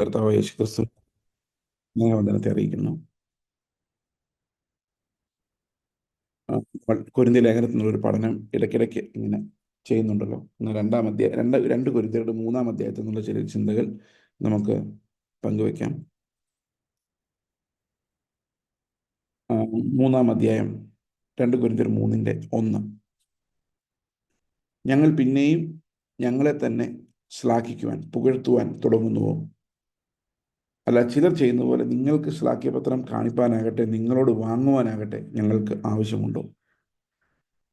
കർത്താവ് യേശു ക്രിസ്തു സ്നേഹവന്ദനത്തെ അറിയിക്കുന്നു. കുരുന്തി ലേഖനത്തിനുള്ള ഒരു പഠനം ഇടയ്ക്കിടയ്ക്ക് ഇങ്ങനെ ചെയ്യുന്നുണ്ടല്ലോ. രണ്ടാം അധ്യായം രണ്ട് രണ്ട് കുരുത്തിയുടെ മൂന്നാം അധ്യായത്തിൽ നിന്നുള്ള ചില ചിന്തകൾ നമുക്ക് പങ്കുവയ്ക്കാം. മൂന്നാം അധ്യായം രണ്ട് കുരുന്തിർ മൂന്നിന്റെ ഒന്ന്. ഞങ്ങൾ പിന്നെയും ഞങ്ങളെ തന്നെ ശ്ലാഘിക്കുവാൻ പുകഴ്ത്തുവാൻ തുടങ്ങുന്നുവോ? അല്ല ചിലർ ചെയ്യുന്ന പോലെ നിങ്ങൾക്ക് ശ്ലാഘ്യപത്രം കാണിപ്പാനാകട്ടെ നിങ്ങളോട് വാങ്ങുവാനാകട്ടെ ഞങ്ങൾക്ക് ആവശ്യമുണ്ടോ?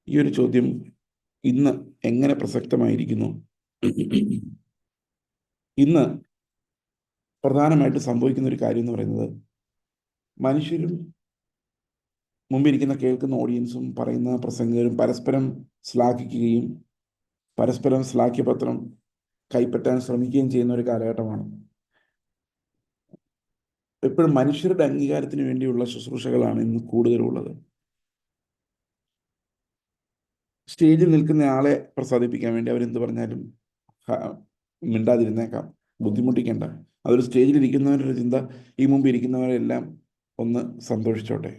ഈ ഒരു ചോദ്യം ഇന്ന് എങ്ങനെ പ്രസക്തമായിരിക്കുന്നു? ഇന്ന് പ്രധാനമായിട്ട് സംഭവിക്കുന്ന ഒരു കാര്യം എന്ന് പറയുന്നത് മനുഷ്യരും മുമ്പിരിക്കുന്ന കേൾക്കുന്ന ഓഡിയൻസും പറയുന്ന പ്രസംഗകരും പരസ്പരം ശ്ലാഘിക്കുകയും പരസ്പരം ശ്ലാഘ്യപത്രം കൈപ്പറ്റാൻ ശ്രമിക്കുകയും ചെയ്യുന്ന ഒരു കാലഘട്ടമാണ്. എപ്പോഴും മനുഷ്യരുടെ അംഗീകാരത്തിന് വേണ്ടിയുള്ള ശുശ്രൂഷകളാണ് ഇന്ന് കൂടുതലുള്ളത്. സ്റ്റേജിൽ നിൽക്കുന്ന ആളെ പ്രസാദിപ്പിക്കാൻ വേണ്ടി അവരെന്ത് പറഞ്ഞാലും മിണ്ടാതിരുന്നേക്കാം. ബുദ്ധിമുട്ടിക്കേണ്ട. അതൊരു സ്റ്റേജിൽ ഇരിക്കുന്നവരുടെ ചിന്ത ഈ മുമ്പ് ഇരിക്കുന്നവരെല്ലാം ഒന്ന് സന്തോഷിച്ചോട്ടെ.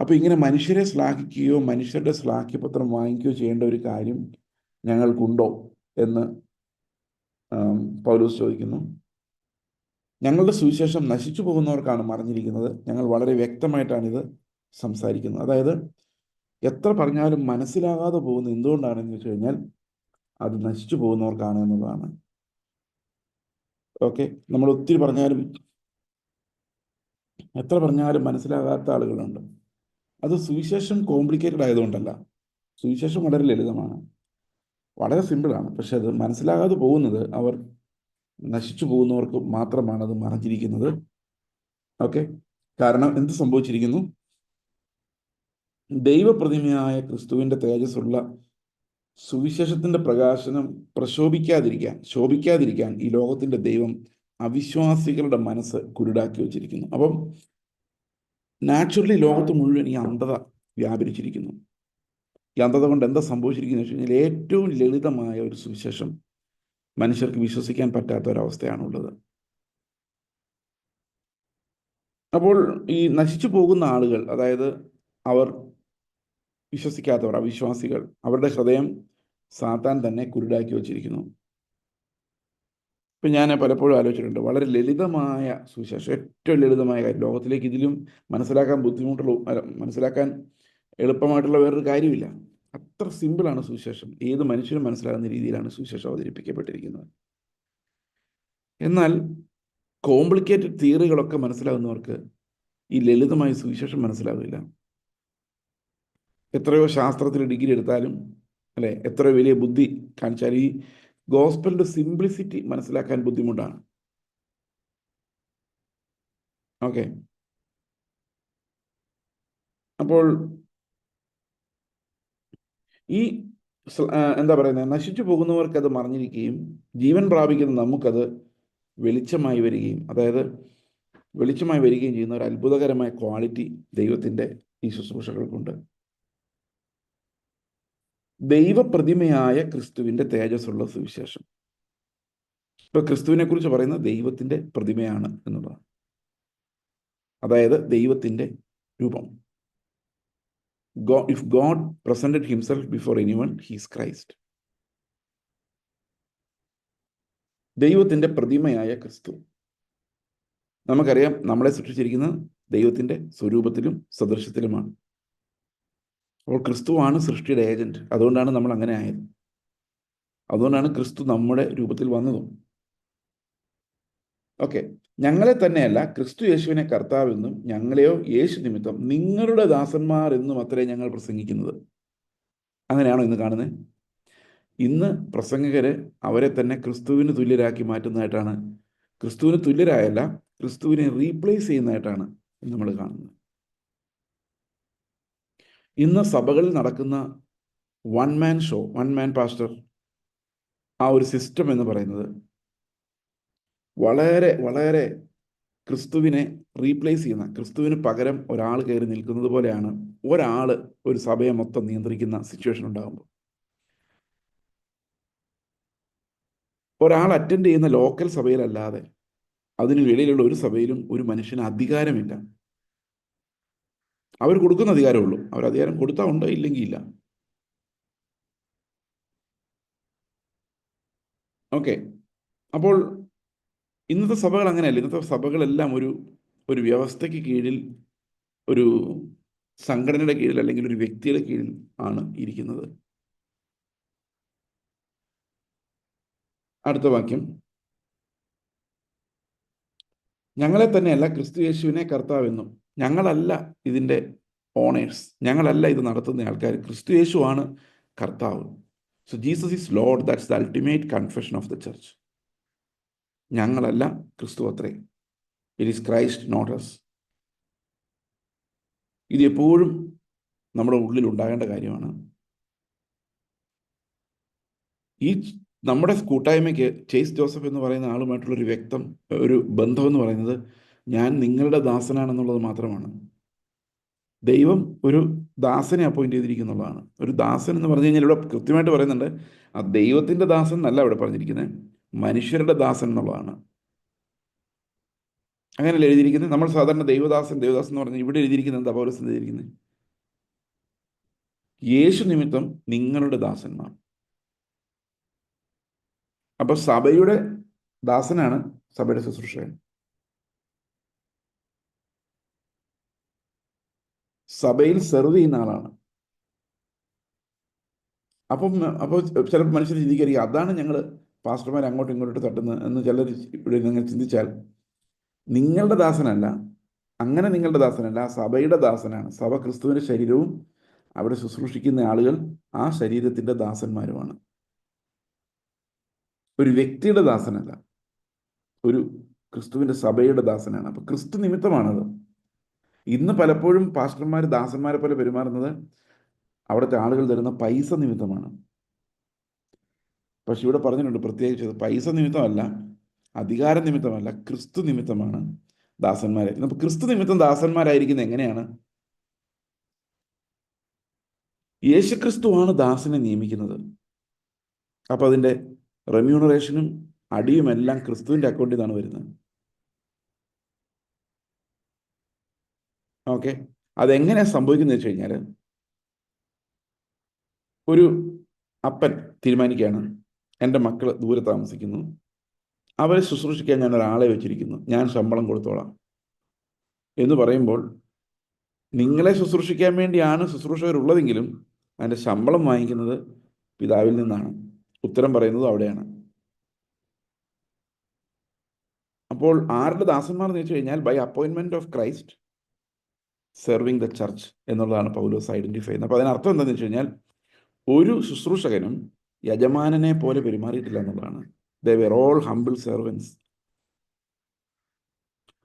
അപ്പൊ ഇങ്ങനെ മനുഷ്യരെ ശ്ലാഘിക്കുകയോ മനുഷ്യരുടെ ശ്ലാഘ്യപത്രം വാങ്ങിക്കുകയോ ചെയ്യേണ്ട ഒരു കാര്യം ഞങ്ങൾക്കുണ്ടോ എന്ന് പൗലോസ് ചോദിക്കുന്നു. ഞങ്ങളുടെ സുവിശേഷം നശിച്ചു പോകുന്നവർക്കാണ് മറിഞ്ഞിരിക്കുന്നത്. ഞങ്ങൾ വളരെ വ്യക്തമായിട്ടാണ് ഇത് സംസാരിക്കുന്നത്. അതായത് എത്ര പറഞ്ഞാലും മനസ്സിലാകാതെ പോകുന്ന എന്തുകൊണ്ടാണെന്ന് വെച്ച് കഴിഞ്ഞാൽ അത് നശിച്ചു പോകുന്നവർക്കാണ് എന്നുള്ളതാണ്. ഓക്കെ? നമ്മൾ ഒത്തിരി പറഞ്ഞാലും എത്ര പറഞ്ഞാലും മനസ്സിലാകാത്ത ആളുകളുണ്ട്. അത് സുവിശേഷം കോംപ്ലിക്കേറ്റഡ് ആയതുകൊണ്ടല്ല. സുവിശേഷം വളരെ ലളിതമാണ്. വളരെ സിമ്പിളാണ്. പക്ഷെ അത് മനസ്സിലാകാതെ പോകുന്നത് അവർ നശിച്ചു പോകുന്നവർക്ക് മാത്രമാണ് അത് മറഞ്ഞിരിക്കുന്നത്. ഓക്കെ. കാരണം എന്ത് സംഭവിച്ചിരിക്കുന്നു? ദൈവപ്രതിമയായ ക്രിസ്തുവിന്റെ തേജസ്സുള്ള സുവിശേഷത്തിന്റെ പ്രകാശനം പ്രശോഭിക്കാതിരിക്കാൻ ശോഭിക്കാതിരിക്കാൻ ഈ ലോകത്തിന്റെ ദൈവം അവിശ്വാസികളുടെ മനസ്സ് കുരുടാക്കി വച്ചിരിക്കുന്നു. അപ്പം നാച്ചുറലി ലോകത്ത് മുഴുവൻ ഈ അന്ധത വ്യാപരിച്ചിരിക്കുന്നു. ഈ അന്ധത കൊണ്ട് എന്താ സംഭവിച്ചിരിക്കുന്നത് വെച്ച് കഴിഞ്ഞാൽ ഏറ്റവും ലളിതമായ ഒരു സുവിശേഷം മനുഷ്യർക്ക് വിശ്വസിക്കാൻ പറ്റാത്ത ഒരവസ്ഥയാണുള്ളത് അപ്പോൾ ഈ നശിച്ചു പോകുന്ന ആളുകൾ അതായത് അവർ വിശ്വസിക്കാത്തവർ അവിശ്വാസികൾ അവരുടെ ഹൃദയം സാത്താൻ തന്നെ കുരുടാക്കി വച്ചിരിക്കുന്നു. ഇപ്പം ഞാൻ പലപ്പോഴും ആലോചിച്ചിട്ടുണ്ട് വളരെ ലളിതമായ സുവിശേഷം ഏറ്റവും ലളിതമായ കാര്യം ലോകത്തിലേക്ക് ഇതിലും മനസ്സിലാക്കാൻ ബുദ്ധിമുട്ടുള്ള മനസ്സിലാക്കാൻ എളുപ്പമായിട്ടുള്ള വേറൊരു കാര്യമില്ല. അത്ര സിമ്പിളാണ് സുവിശേഷം. ഏത് മനുഷ്യനും മനസ്സിലാകുന്ന രീതിയിലാണ് സുവിശേഷം അവതരിപ്പിക്കപ്പെട്ടിരിക്കുന്നത്. എന്നാൽ കോംപ്ലിക്കേറ്റഡ് തിയറികളൊക്കെ മനസ്സിലാകുന്നവർക്ക് ഈ ലളിതമായ സുവിശേഷം മനസ്സിലാവില്ല. എത്രയോ ശാസ്ത്രത്തിൽ ഡിഗ്രി എടുത്താലും അല്ലെ എത്രയോ വലിയ ബുദ്ധി കാണിച്ചാലും ഈ ഗോസ്പലിന്റെ സിംപ്ലിസിറ്റി മനസ്സിലാക്കാൻ ബുദ്ധിമുട്ടാണ്. ഓക്കെ. അപ്പോൾ ഈ എന്താ പറയുന്നത് നശിച്ചു പോകുന്നവർക്ക് അത് മറിഞ്ഞിരിക്കുകയും ജീവൻ പ്രാപിക്കുന്ന നമുക്കത് വെളിച്ചമായി വരികയും അതായത് വെളിച്ചമായി വരികയും ചെയ്യുന്ന ഒരു അത്ഭുതകരമായ ക്വാളിറ്റി ദൈവത്തിന്റെ ഈ ശുശ്രൂഷകൾക്കുണ്ട്. ദൈവപ്രതിമയായ ക്രിസ്തുവിന്റെ തേജസ്സുള്ള സുവിശേഷം. ഇപ്പൊ ക്രിസ്തുവിനെ കുറിച്ച് പറയുന്നത് ദൈവത്തിന്റെ പ്രതിമയാണ് എന്നുള്ളതാണ്. അതായത് ദൈവത്തിന്റെ രൂപം. God, if God presented himself before anyone, he is Christ. ദൈവത്തിന്റെ പ്രതിമയായ ക്രിസ്തു. നമുക്കറിയാം നമ്മളെ സൃഷ്ടിച്ചിരിക്കുന്നത് ദൈവത്തിന്റെ സ്വരൂപത്തിലും സദൃശ്യത്തിലുമാണ് അപ്പോൾ ക്രിസ്തുവാണ് സൃഷ്ടിയുടെ ഏജന്റ്. അതുകൊണ്ടാണ് നമ്മൾ അങ്ങനെ ആയത്. അതുകൊണ്ടാണ് ക്രിസ്തു നമ്മുടെ രൂപത്തിൽ വന്നതും. ഓക്കെ. ഞങ്ങളെ തന്നെയല്ല ക്രിസ്തു യേശുവിനെ കർത്താവെന്നും ഞങ്ങളെയോ യേശു നിമിത്തം നിങ്ങളുടെ ദാസന്മാർ എന്നും അത്രേ ഞങ്ങൾ പ്രസംഗിക്കുന്നത്. അങ്ങനെയാണോ ഇന്ന് കാണുന്നത്? ഇന്ന് പ്രസംഗകര് അവരെ തന്നെ ക്രിസ്തുവിന് തുല്യരാക്കി മാറ്റുന്നതായിട്ടാണ്. ക്രിസ്തുവിന് തുല്യരായല്ല ക്രിസ്തുവിനെ റീപ്ലേസ് ചെയ്യുന്നതായിട്ടാണ് നമ്മൾ കാണുന്നത്. ഇന്ന് സഭകളിൽ നടക്കുന്ന one man show one man pastor ആ ഒരു സിസ്റ്റം എന്ന് പറയുന്നത് വളരെ വളരെ ക്രിസ്തുവിനെ റീപ്ലേസ് ചെയ്യുന്ന ക്രിസ്തുവിന് പകരം ഒരാൾ കയറി നിൽക്കുന്നത് പോലെയാണ് ഒരാൾ ഒരു സഭയെ മൊത്തം നിയന്ത്രിക്കുന്ന സിറ്റുവേഷൻ ഉണ്ടാകുമ്പോൾ. ഒരാൾ അറ്റൻഡ് ചെയ്യുന്ന ലോക്കൽ സഭയിലല്ലാതെ അതിന് വെളിയിലുള്ള ഒരു സഭയിലും ഒരു മനുഷ്യന് അധികാരമില്ല. അവർ കൊടുക്കുന്ന അധികാരമുള്ളൂ. അവർ അധികാരം കൊടുത്താൽ ഉണ്ടോ? ഇല്ലെങ്കിൽ ഇല്ല. ഓക്കെ അപ്പോൾ ഇന്നത്തെ സഭകൾ അങ്ങനെയല്ല. ഇന്നത്തെ സഭകളെല്ലാം ഒരു ഒരു വ്യവസ്ഥയ്ക്ക് കീഴിൽ ഒരു സംഘടനയുടെ കീഴിൽ അല്ലെങ്കിൽ ഒരു വ്യക്തിയുടെ കീഴിൽ ആണ് ഇരിക്കുന്നത്. അടുത്ത വാക്യം. ഞങ്ങളെ തന്നെയല്ല ക്രിസ്തു യേശുവിനെ കർത്താവെന്നും ഞങ്ങളല്ല ഇതിന്റെ ഓണേഴ്സ് ഞങ്ങളല്ല ഇത് നടത്തുന്ന ആൾക്കാർ. ക്രിസ്തു യേശുവാണ് കർത്താവ്. So Jesus is lord that's the ultimate confession of the church ഞങ്ങളല്ല ക്രിസ്തു അത്രേ. It is Christ not us ഇത് എപ്പോഴും നമ്മുടെ ഉള്ളിൽ ഉണ്ടാകേണ്ട കാര്യമാണ്. ഈ നമ്മുടെ കൂട്ടായ്മയ്ക്ക് ചേസ് ജോസഫ് എന്ന് പറയുന്ന ആളുമായിട്ടുള്ള ഒരു വ്യക്തം ഒരു ബന്ധം എന്ന് പറയുന്നത് ഞാൻ നിങ്ങളുടെ ദാസനാണെന്നുള്ളത് മാത്രമാണ്. ദൈവം ഒരു ദാസനെ അപ്പോയിന്റ് ചെയ്തിരിക്കുന്നുള്ളതാണ്. ഒരു ദാസൻ എന്ന് പറഞ്ഞു കഴിഞ്ഞാൽ ഇവിടെ കൃത്യമായിട്ട് പറയുന്നുണ്ട് ആ ദൈവത്തിന്റെ ദാസൻ എന്നല്ല ഇവിടെ പറഞ്ഞിരിക്കുന്നത്. മനുഷ്യരുടെ ദാസൻ എന്നുള്ളതാണ്. അങ്ങനെ എഴുതിയിരിക്കുന്നത്? നമ്മൾ സാധാരണ ദൈവദാസൻ ദൈവദാസൻ എന്ന് പറഞ്ഞാൽ ഇവിടെ എഴുതിയിരിക്കുന്നത് എന്താ? പൗരസ് എഴുതിയിരിക്കുന്നത്? യേശു നിമിത്തം നിങ്ങളുടെ ദാസന്മാർ. അപ്പൊ സഭയുടെ ദാസനാണ് സഭയുടെ ശുശ്രൂഷകൻ. സഭയിൽ സെർവ് ചെയ്യുന്ന ആളാണ്. അപ്പം അപ്പോൾ ചിലപ്പോൾ മനുഷ്യർ ചിന്തിക്കുകയായിരിക്കും അതാണ് ഞങ്ങൾ പാസ്റ്റർമാർ അങ്ങോട്ടും ഇങ്ങോട്ടും തട്ടുന്നു എന്ന് ചിലർ ഇവിടെ നിങ്ങൾ ചിന്തിച്ചാൽ നിങ്ങളുടെ ദാസനല്ല അങ്ങനെ നിങ്ങളുടെ ദാസനല്ല സഭയുടെ ദാസനാണ്. സഭ ക്രിസ്തുവിന്റെ ശരീരവും അവിടെ ശുശ്രൂഷിക്കുന്ന ആളുകൾ ആ ശരീരത്തിന്റെ ദാസന്മാരുമാണ്. ഒരു വ്യക്തിയുടെ ദാസനല്ല ഒരു ക്രിസ്തുവിന്റെ സഭയുടെ ദാസനാണ്. അപ്പോൾ ക്രിസ്തു നിമിത്തമാണത്. ഇന്ന് പലപ്പോഴും പാസ്റ്റർമാർ ദാസന്മാരെ പോലെ പെരുമാറുന്നത് അവിടുത്തെ ആളുകൾ തരുന്ന പൈസ നിമിത്തമാണ്. പക്ഷെ ഇവിടെ പറഞ്ഞിട്ടുണ്ട് പ്രത്യേകിച്ച് പൈസ നിമിത്തമല്ല അധികാര നിമിത്തമല്ല ക്രിസ്തു നിമിത്തമാണ് ദാസന്മാരായിരിക്കുന്നത് അപ്പൊ ക്രിസ്തു നിമിത്തം ദാസന്മാരായിരിക്കുന്നത് എങ്ങനെയാണ്? യേശുക്രിസ്തുവാണ് ദാസനെ നിയമിക്കുന്നത്. അപ്പൊ അതിന്റെ റെമ്യൂണറേഷനും അടിയും എല്ലാം ക്രിസ്തുവിന്റെ അക്കൗണ്ടിൽ നിന്നാണ് വരുന്നത്. ഓക്കെ. അതെങ്ങനെ സംഭവിക്കുന്നത് വെച്ച് കഴിഞ്ഞാൽ ഒരു അപ്പൻ തീരുമാനിക്കുകയാണ്. എന്റെ മക്കൾ ദൂരെ താമസിക്കുന്നു. അവരെ ശുശ്രൂഷിക്കാൻ ഞാൻ ഒരാളെ വെച്ചിരിക്കുന്നു. ഞാൻ ശമ്പളം കൊടുത്തോളാം. എന്ന് പറയുമ്പോൾ നിങ്ങളെ ശുശ്രൂഷിക്കാൻ വേണ്ടിയാണ് ശുശ്രൂഷകരുള്ളതെങ്കിലും അതിന്റെ ശമ്പളം വാങ്ങിക്കുന്നത് പിതാവിൽ നിന്നാണ്. ഉത്തരം പറയുന്നത് അവിടെയാണ്. അപ്പോൾ ആരുടെ ദാസന്മാർ എന്ന് വെച്ച് കഴിഞ്ഞാൽ by അപ്പോയിൻമെന്റ് of Christ serving the church എന്നുള്ളതാണ് പൗലോസ് ഐഡന്റിഫൈ ചെയ്യുന്നത്. അപ്പോൾ അതിനർത്ഥം എന്താണെന്ന് വെച്ച് കഴിഞ്ഞാൽ ഒരു ശുശ്രൂഷകനും യജമാനനെ പോലെ പെരുമാറിയിട്ടില്ല എന്നുള്ളതാണ്. They were all humble servants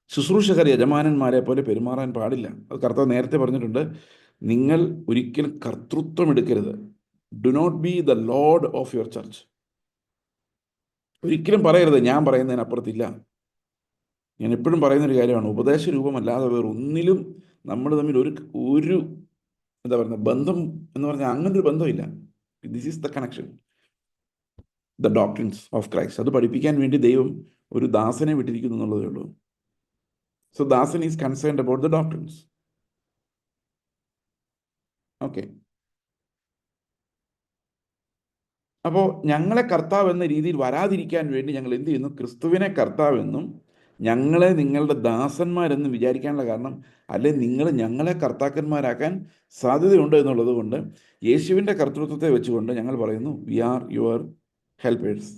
ശുശ്രൂഷകർ യജമാനന്മാരെ പോലെ പെരുമാറാൻ പാടില്ല. അത് കർത്താവ് നേരത്തെ പറഞ്ഞിട്ടുണ്ട്. നിങ്ങൾ ഒരിക്കലും കർത്തൃത്വം എടുക്കരുത്. Do not be the lord of your church ഒരിക്കലും പറയരുത് ഞാൻ പറയുന്നതിനപ്പുറത്തില്ല. ഞാൻ എപ്പോഴും പറയുന്നൊരു കാര്യമാണ് ഉപദേശ രൂപമല്ലാതെ വേറെ ഒന്നിലും നമ്മൾ തമ്മിൽ ഒരു ഒരു എന്താ പറയുക ബന്ധം എന്ന് പറഞ്ഞാൽ അങ്ങനെ ഒരു ബന്ധമില്ല. This is the connection the doctrines of Christ അത് പഠിപ്പിക്കാൻ വേണ്ടി ദൈവം ഒരു ദാസനെ വിട്ടിരിക്കുന്നു എന്നുള്ളതേ ഉള്ളൂ. So Dasan is concerned about the doctrines okay അപ്പോൾ ഞങ്ങളെ കർത്താവ് എന്ന രീതിയിൽ വരാതിരിക്കാൻ വേണ്ടി ഞങ്ങൾ എന്ത് ചെയ്യുന്നു? ക്രിസ്തുവിനെ കർത്താവെന്നും ഞങ്ങളെ നിങ്ങളുടെ ദാസന്മാരെന്ന് വിചാരിക്കാനുള്ള കാരണം അല്ലെ നിങ്ങൾ ഞങ്ങളെ കർത്താക്കന്മാരാക്കാൻ സാധ്യതയുണ്ട് എന്നുള്ളത് കൊണ്ട് യേശുവിന്റെ കർത്തൃത്വത്തെ വെച്ചുകൊണ്ട് ഞങ്ങൾ പറയുന്നു വി ആർ യുവർ ഹെൽപ്പേഴ്സ്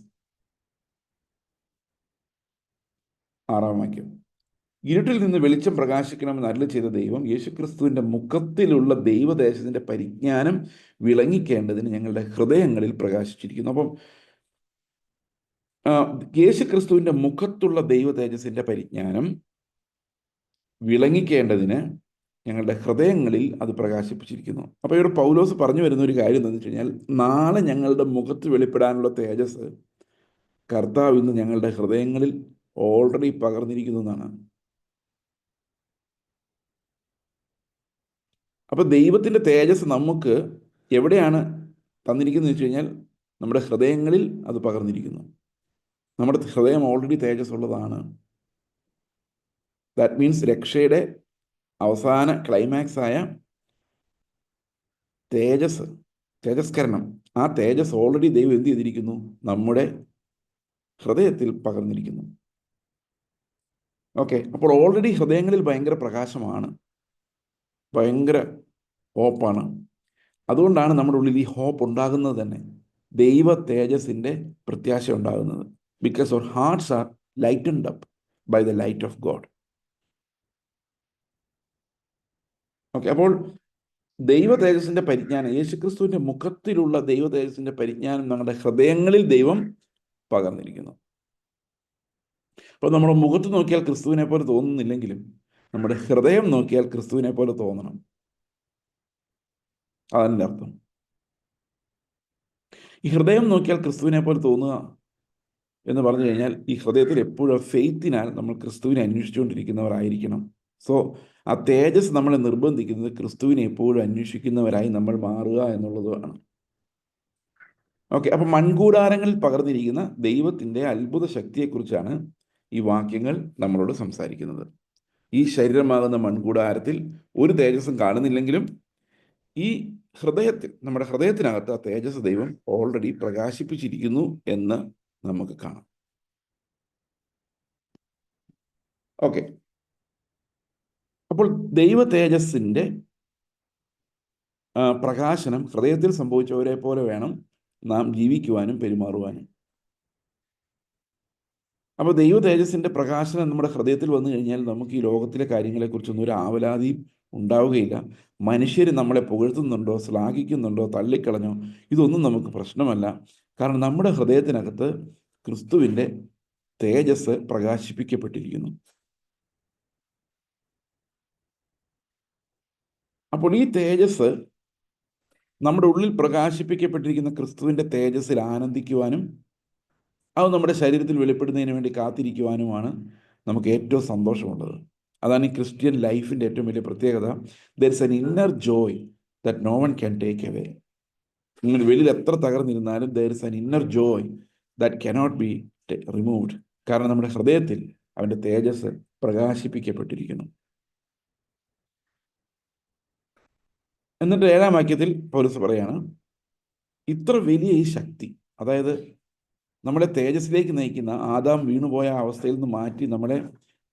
ആറാം വാക്യം. ഇരുട്ടിൽ നിന്ന് വെളിച്ചം പ്രകാശിക്കണമെന്ന് അരുളി ചെയ്ത ദൈവം യേശുക്രിസ്തുവിന്റെ മുഖത്തിലുള്ള ദൈവദേശത്തിന്റെ പരിജ്ഞാനം വിളങ്ങിക്കേണ്ടതിന് ഞങ്ങളുടെ ഹൃദയങ്ങളിൽ പ്രകാശിച്ചിരിക്കുന്നു. അപ്പം യേശുക്രിസ്തുവിന്റെ മുഖത്തുള്ള ദൈവ തേജസ്സിന്റെ പരിജ്ഞാനം വിളങ്ങിക്കേണ്ടതിന് ഞങ്ങളുടെ ഹൃദയങ്ങളിൽ അത് പ്രകാശിപ്പിച്ചിരിക്കുന്നു. അപ്പോൾ ഇവിടെ പൗലോസ് പറഞ്ഞു വരുന്ന ഒരു കാര്യം എന്ന് വെച്ച് കഴിഞ്ഞാൽ നാളെ ഞങ്ങളുടെ മുഖത്ത് വെളിപ്പെടാനുള്ള തേജസ് കർത്താവ് ഇന്ന് ഞങ്ങളുടെ ഹൃദയങ്ങളിൽ ഓൾറെഡി പകർന്നിരിക്കുന്നു എന്നാണ്. അപ്പോൾ ദൈവത്തിന്റെ തേജസ് നമുക്ക് എവിടെയാണ് തന്നിരിക്കുന്നത് വെച്ച് കഴിഞ്ഞാൽ നമ്മുടെ ഹൃദയങ്ങളിൽ അത് പകർന്നിരിക്കുന്നു. നമ്മുടെ ഹൃദയം ഓൾറെഡി തേജസ് ഉള്ളതാണ് ദാറ്റ് മീൻസ് രക്ഷയുടെ അവസാന ക്ലൈമാക്സ് ആയ തേജസ് തേജസ്കരണം. ആ തേജസ് ഓൾറെഡി ദൈവം എന്ത് ചെയ്തിരിക്കുന്നു? നമ്മുടെ ഹൃദയത്തിൽ പകർന്നിരിക്കുന്നു. ഓക്കെ അപ്പോൾ ഓൾറെഡി ഹൃദയങ്ങളിൽ ഭയങ്കര പ്രകാശമാണ്. ഭയങ്കര ഹോപ്പാണ് അതുകൊണ്ടാണ് നമ്മുടെ ഉള്ളിൽ ഈ ഹോപ്പ് ഉണ്ടാകുന്നത് തന്നെ. ദൈവ തേജസിന്റെ പ്രത്യാശ ഉണ്ടാകുന്നത്. Because our hearts are lightened up by the light of God okay അപ്പോൾ ദൈവ തേജസ്സിന്റെ പരിജ്ഞാനം യേശുക്രിസ്തുവിന്റെ മുഖത്തിലുള്ള ദൈവ തേജസ്സിന്റെ പരിജ്ഞാനം നമ്മുടെ ഹൃദയങ്ങളിൽ ദൈവം പകർന്നിരിക്കുന്നു. അപ്പോൾ നമ്മുടെ മുഖത്ത് നോക്കിയാൽ ക്രിസ്തുവിനെ പോലെ തോന്നുന്നില്ലെങ്കിലും നമ്മുടെ ഹൃദയം നോക്കിയാൽ ക്രിസ്തുവിനെ പോലെ തോന്നണം. അതിന്റെ അർത്ഥം. ഈ ഹൃദയം നോക്കിയാൽ ക്രിസ്തുവിനെ പോലെ തോന്നുക എന്ന് പറഞ്ഞു കഴിഞ്ഞാൽ ഈ ഹൃദയത്തിൽ എപ്പോഴും ഫെയ്ത്തിനാൽ നമ്മൾ ക്രിസ്തുവിനെ അന്വേഷിച്ചുകൊണ്ടിരിക്കുന്നവരായിരിക്കണം. സോ ആ തേജസ് നമ്മളെ നിർബന്ധിക്കുന്നത് ക്രിസ്തുവിനെ എപ്പോഴും അന്വേഷിക്കുന്നവരായി നമ്മൾ മാറുക എന്നുള്ളതാണ് ഓക്കെ അപ്പം മൺകൂടാരങ്ങളിൽ പകർന്നിരിക്കുന്ന ദൈവത്തിന്റെ അത്ഭുത ശക്തിയെക്കുറിച്ചാണ് ഈ വാക്യങ്ങൾ നമ്മളോട് സംസാരിക്കുന്നത്. ഈ ശരീരമാകുന്ന മൺകൂടാരത്തിൽ ഒരു തേജസ്സും കാണുന്നില്ലെങ്കിലും ഈ ഹൃദയത്തിൽ നമ്മുടെ ഹൃദയത്തിനകത്ത് ആ തേജസ് ദൈവം ഓൾറെഡി പ്രകാശിപ്പിച്ചിരിക്കുന്നു എന്ന് നമുക്ക് കാണാം. ഓക്കെ അപ്പോൾ ദൈവ തേജസ്സിന്റെ പ്രകാശനം ഹൃദയത്തിൽ സംഭവിച്ചവരെ പോലെ വേണം നാം ജീവിക്കുവാനും പെരുമാറുവാനും. അപ്പോൾ ദൈവ തേജസ്സിന്റെ പ്രകാശനം നമ്മുടെ ഹൃദയത്തിൽ വന്നു കഴിഞ്ഞാൽ നമുക്ക് ഈ ലോകത്തിലെ കാര്യങ്ങളെക്കുറിച്ചൊന്നും ഒരു ആവലാതിയും ഉണ്ടാവുകയില്ല. മനുഷ്യർ നമ്മളെ പുകഴ്ത്തുന്നുണ്ടോ ശ്ലാഘിക്കുന്നുണ്ടോ തള്ളിക്കളഞ്ഞോ ഇതൊന്നും നമുക്ക് പ്രശ്നമല്ല. കാരണം നമ്മുടെ ഹൃദയത്തിനകത്ത് ക്രിസ്തുവിന്റെ തേജസ് പ്രകാശിപ്പിക്കപ്പെട്ടിരിക്കുന്നു. അപ്പോൾ ഈ തേജസ് നമ്മുടെ ഉള്ളിൽ പ്രകാശിപ്പിക്കപ്പെട്ടിരിക്കുന്ന ക്രിസ്തുവിന്റെ തേജസ്സിൽ ആനന്ദിക്കുവാനും അത് നമ്മുടെ ശരീരത്തിൽ വെളിപ്പെടുന്നതിന് വേണ്ടി കാത്തിരിക്കുവാനുമാണ് നമുക്ക് ഏറ്റവും സന്തോഷമുള്ളത്. അതാണ് ഈ ക്രിസ്ത്യൻ ലൈഫിന്റെ ഏറ്റവും വലിയ പ്രത്യേകത. There is an inner joy that no one can take away നിങ്ങൾ വെളിയിൽ എത്ര തകർന്നിരുന്നാലും there is an inner joy that cannot be removed കാരണം നമ്മുടെ ഹൃദയത്തിൽ അവന്റെ തേജസ് പ്രകാശിപ്പിക്കപ്പെട്ടിരിക്കുന്നു. എന്നിട്ട് ഏഴാം വാക്യത്തിൽ പൗരസ് പറയാണ് ഇത്ര വലിയ ഈ ശക്തി അതായത് നമ്മളെ തേജസ്സിലേക്ക് നയിക്കുന്ന ആദാം വീണുപോയ അവസ്ഥയിൽ നിന്ന് മാറ്റി നമ്മളെ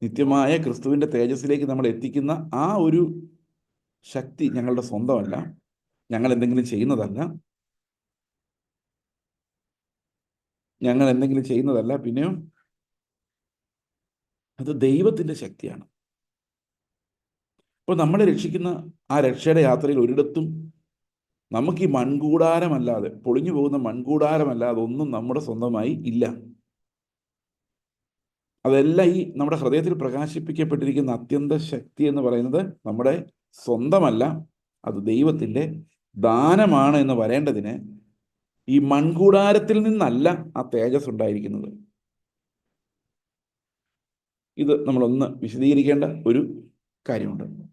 നിത്യമായ ക്രിസ്തുവിന്റെ തേജസ്സിലേക്ക് നമ്മൾ എത്തിക്കുന്ന ആ ഒരു ശക്തി ഞങ്ങളുടെ സ്വന്തമല്ല ഞങ്ങൾ എന്തെങ്കിലും ചെയ്യുന്നതല്ല. ഞങ്ങൾ എന്തെങ്കിലും ചെയ്യുന്നതല്ല. പിന്നെയോ അത് ദൈവത്തിന്റെ ശക്തിയാണ്. അപ്പോൾ നമ്മളെ രക്ഷിക്കുന്ന ആ രക്ഷയുടെ യാത്രയിൽ ഒരിടത്തും നമുക്ക് ഈ മൺകൂടാരമല്ലാതെ പൊളിഞ്ഞു പോകുന്ന മൺകൂടാരമല്ലാതെ ഒന്നും നമ്മുടെ സ്വന്തമായി ഇല്ല. അതെല്ലാം ഈ നമ്മുടെ ഹൃദയത്തിൽ പ്രകാശിപ്പിക്കപ്പെട്ടിരിക്കുന്ന അത്യന്ത ശക്തി എന്ന് പറയുന്നത് നമ്മുടെ സ്വന്തമല്ല അത് ദൈവത്തിന്റെ ദാനമാണ് എന്ന് വരേണ്ടതിന് ഈ മൺകൂടാരത്തിൽ നിന്നല്ല ആ തേജസ് ഉണ്ടായിരിക്കുന്നത്. ഇത് നമ്മളൊന്ന് വിശദീകരിക്കേണ്ട ഒരു കാര്യമുണ്ട്.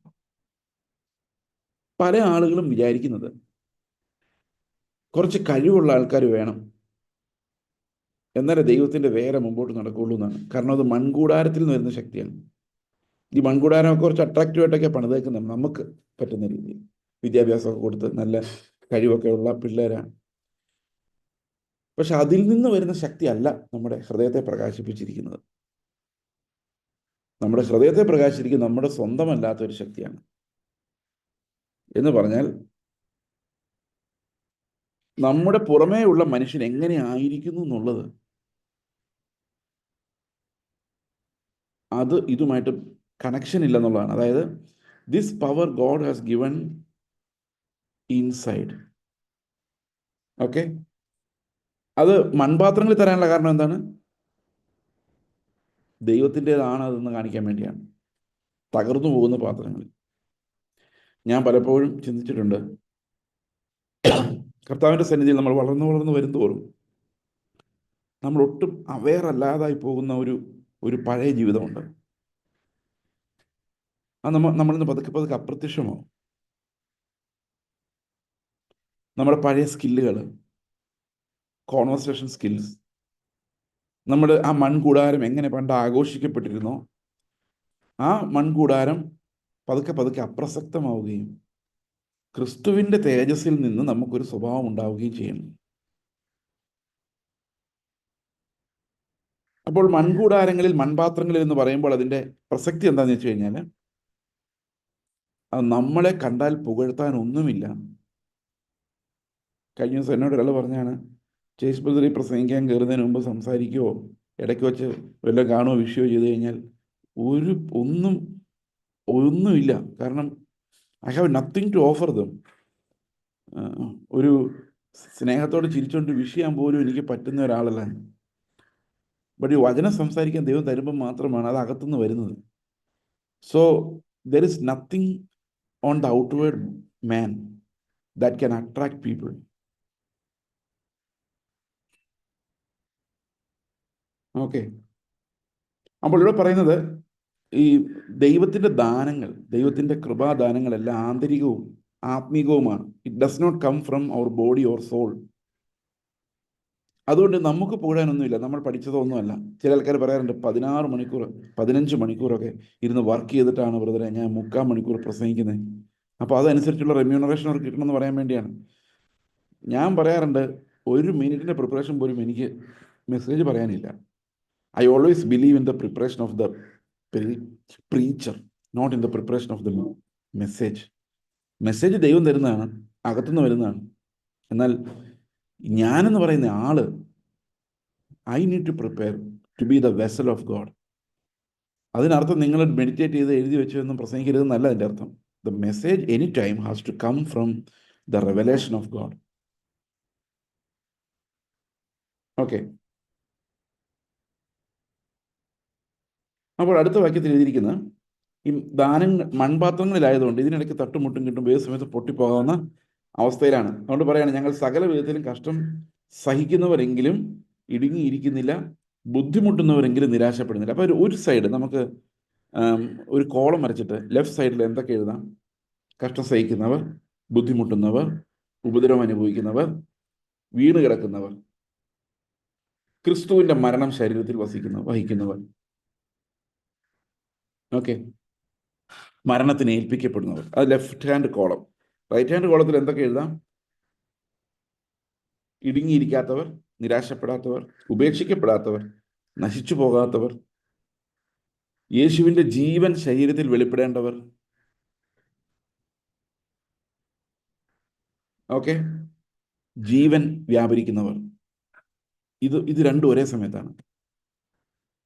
പല ആളുകളും വിചാരിക്കുന്നത് കുറച്ച് കഴിവുള്ള ആൾക്കാർ വേണം. എന്നാലേ ദൈവത്തിന്റെ വേറെ മുമ്പോട്ട് നടക്കുകയുള്ളൂ എന്നാണ്. കാരണം അത് മൺകൂടാരത്തിൽ നിന്ന് വരുന്ന ശക്തിയാണ്. ഈ മൺകൂടാരമൊക്കെ കുറച്ച് അട്രാക്റ്റീവായിട്ടൊക്കെ പണിതേക്കുന്നത് നമുക്ക് പറ്റുന്ന രീതിയിൽ. വിദ്യാഭ്യാസമൊക്കെ കൊടുത്ത് നല്ല കഴിവൊക്കെ ഉള്ള പിള്ളേരാണ്. പക്ഷെ അതിൽ നിന്ന് വരുന്ന ശക്തി അല്ല നമ്മുടെ ഹൃദയത്തെ പ്രകാശിപ്പിച്ചിരിക്കുന്നത്. നമ്മുടെ ഹൃദയത്തെ പ്രകാശിച്ചിരിക്കുന്ന നമ്മുടെ സ്വന്തമല്ലാത്ത ഒരു ശക്തിയാണ്. എന്ന് പറഞ്ഞാൽ നമ്മുടെ പുറമേ ഉള്ള മനുഷ്യൻ എങ്ങനെ ആയിരിക്കുന്നു എന്നുള്ളത്. അത് ഇതുമായിട്ട് കണക്ഷൻ ഇല്ല എന്നുള്ളതാണ്. അതായത് this power God has given inside okay അത് മൺപാത്രങ്ങളിൽ തരാനുള്ള കാരണം എന്താണ്? ദൈവത്തിന്റെതാണ് അതെന്ന് കാണിക്കാൻ വേണ്ടിയാണ്. തകർന്നു പോകുന്ന പാത്രങ്ങൾ ഞാൻ പലപ്പോഴും ചിന്തിച്ചിട്ടുണ്ട്. കർത്താവിന്റെ സന്നിധിയിൽ നമ്മൾ വളർന്നു വളർന്നു വരുന്തോറും നമ്മൾ ഒട്ടും അവെയർ അല്ലാതായി പോകുന്ന ഒരു ഒരു പഴയ ജീവിതമുണ്ട്. ആ നമ്മ നമ്മളിന്ന് പതുക്കെ പതുക്കെ അപ്രത്യക്ഷമോ നമ്മുടെ പഴയ സ്കില്ലുകൾ കോൺവെർസേഷൻ സ്കിൽസ് നമ്മുടെ ആ മൺകൂടാരം എങ്ങനെ പണ്ട് ആഘോഷിക്കപ്പെട്ടിരുന്നോ ആ മൺകൂടാരം പതുക്കെ പതുക്കെ അപ്രസക്തമാവുകയും ക്രിസ്തുവിന്റെ തേജസ്സിൽ നിന്ന് നമുക്കൊരു സ്വഭാവം ഉണ്ടാവുകയും ചെയ്യണം അപ്പോൾ മൺകൂടാരങ്ങളിൽ മൺപാത്രങ്ങളിൽ എന്ന് പറയുമ്പോൾ അതിന്റെ പ്രസക്തി എന്താണെന്ന് വെച്ച് കഴിഞ്ഞാൽ നമ്മളെ കണ്ടാൽ പുകഴ്ത്താൻ ഒന്നുമില്ല. കഴിഞ്ഞ ദിവസം എന്നോട് ഒരാൾ പറഞ്ഞാണ് ചേച്ചി ഈ പ്രസംഗിക്കാൻ കയറുന്നതിന് മുമ്പ് സംസാരിക്കുകയോ ഇടയ്ക്ക് വെച്ച് വല്ലതും കാണുകയോ വിഷയോ ചെയ്ത് കഴിഞ്ഞാൽ? ഒരു ഒന്നും ഒന്നുമില്ല. കാരണം I have nothing to offer them ഒരു സ്നേഹത്തോടെ ചിരിച്ചുകൊണ്ട് വിഷ് ചെയ്യാൻ പോലും എനിക്ക് പറ്റുന്ന ഒരാളല്ല ബട്ട് ഈ വചനം സംസാരിക്കാൻ ദൈവം തരുമ്പോൾ മാത്രമാണ് അത് അകത്തുനിന്ന് വരുന്നത്. So there is nothing on the outward man that can attract people okay അപ്പോൾ ഇവിടെ പറയുന്നത് ഈ ദൈവത്തിന്റെ ദാനങ്ങൾ ദൈവത്തിന്റെ കൃപാദാനങ്ങൾ എല്ലാം ആന്തരികവും ആത്മീകവുമാണ്. It does not come from our body or soul അതുകൊണ്ട് നമുക്ക് പോകാനൊന്നുമില്ല. നമ്മൾ പഠിച്ചതൊന്നുമല്ല. ചില ആൾക്കാർ പറയാറുണ്ട് പതിനാറ് മണിക്കൂർ പതിനഞ്ച് മണിക്കൂറൊക്കെ ഇരുന്ന് വർക്ക് ചെയ്തിട്ടാണ് ബ്രദറെ ഞാൻ മുക്കാൽ മണിക്കൂർ പ്രസംഗിക്കുന്നത് അപ്പോൾ അതനുസരിച്ചുള്ള റെമ്യൂണറേഷൻ അവർക്ക് കിട്ടണമെന്ന് പറയാൻ വേണ്ടിയാണ്. ഞാൻ പറയാറുണ്ട് ഒരു മിനിറ്റിന്റെ പ്രിപ്പറേഷൻ പോലും എനിക്ക് മെസ്സേജ് പറയാനില്ല. I always believe in the preparation of the preacher not in the preparation of the message message ദൈവം തരുന്നതാണ് അകത്തുനിന്ന് വരുന്നതാണ്. എന്നാൽ ഞാനെന്ന് പറയുന്ന ആൾ I need to prepare to be the vessel of God അതിനർത്ഥം നിങ്ങൾ മെഡിറ്റേറ്റ് ചെയ്ത് എഴുതി വെച്ചു എന്നും പ്രസംഗിക്കരുതെന്നല്ല അതിന്റെ അർത്ഥം. The message any time has to come from the revelation of God okay അപ്പോൾ അടുത്ത വാക്യത്തിൽ എഴുതിയിരിക്കുന്ന ഈ ദാനങ്ങൾ മൺപാത്രങ്ങളിലായതുകൊണ്ട് ഇതിനിടയ്ക്ക് തട്ടുമുട്ടും കിട്ടും ഏത് സമയത്ത് പൊട്ടിപ്പോകാവുന്ന അവസ്ഥയിലാണ്. അതുകൊണ്ട് പറയാണ് ഞങ്ങൾ സകല വിധത്തിലും കഷ്ടം സഹിക്കുന്നവരെങ്കിലും ഇടുങ്ങിയിരിക്കുന്നില്ല ബുദ്ധിമുട്ടുന്നവരെങ്കിലും നിരാശപ്പെടുന്നില്ല. അപ്പോൾ ഒരു സൈഡ് നമുക്ക് ഒരു കോളം വരച്ചിട്ട് ലെഫ്റ്റ് സൈഡിൽ എന്തൊക്കെ എഴുതാം? കഷ്ടം സഹിക്കുന്നവർ ബുദ്ധിമുട്ടുന്നവർ ഉപദ്രവം അനുഭവിക്കുന്നവർ വീണ് കിടക്കുന്നവർ ക്രിസ്തുവിന്റെ മരണം ശരീരത്തിൽ വസിക്കുന്ന വഹിക്കുന്നവർ. ഓക്കെ മരണത്തിന് ഏൽപ്പിക്കപ്പെടുന്നവർ. അത് left hand column right hand കോളത്തിൽ എന്തൊക്കെ എഴുതാം? ഇടുങ്ങിയിരിക്കാത്തവർ നിരാശപ്പെടാത്തവർ ഉപേക്ഷിക്കപ്പെടാത്തവർ നശിച്ചു പോകാത്തവർ യേശുവിന്റെ ജീവൻ ശരീരത്തിൽ വെളിപ്പെടേണ്ടവർ. ഓക്കെ ജീവൻ വ്യാപരിക്കുന്നവർ. ഇത് ഇത് രണ്ടും ഒരേ സമയത്താണ്.